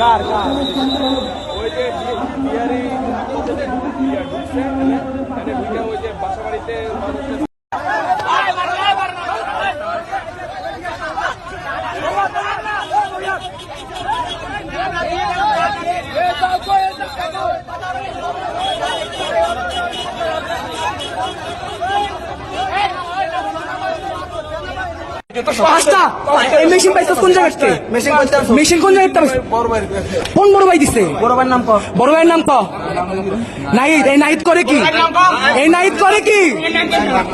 কার কার ওই যে বিহারি ঢুকছে ঢুকে ওই যে বাসা পাঁচটা? এই মেশিন পাইছিস কোন জায়গা থেকে? মেশিন কোন জায়গা থেকে? বড় ভাই কোন বড় ভাই দিছে? বড় ভাইয়ের নাম কর বড় ভাইয়ের নাম ক নাহিদ এই নাহিদ করে কি? এই নাহিদ করে কি?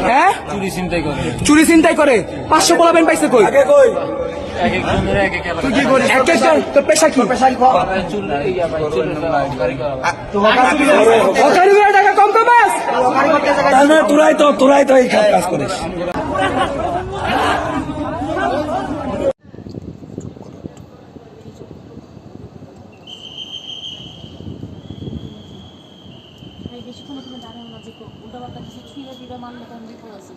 হ্যাঁ? চুরি চিন্তাই করে। চুরি চিন্তাই করে। পাঁচশো পোলা প্যান্ট পাইছে কই? আগে কই? এক একজনের এক এক তুই কি করিস এক একটা তোর পেশা কি পেশা কি কর এলাকায় চুল ইয়া ভাই চুল তো হকার চুরি করে অকারি করে টাকা কম তো বাস হকারি করতে জায়গায় তার মানে তোরাই তো তোরাই তো এই কাজ করিস ভাই বেশিক্ষণ ওখানে দাঁড়ানো না যে উল্টা পাল্টা কিছু ছুঁড়ে দিলে মানলে তখন বিপদ আছে।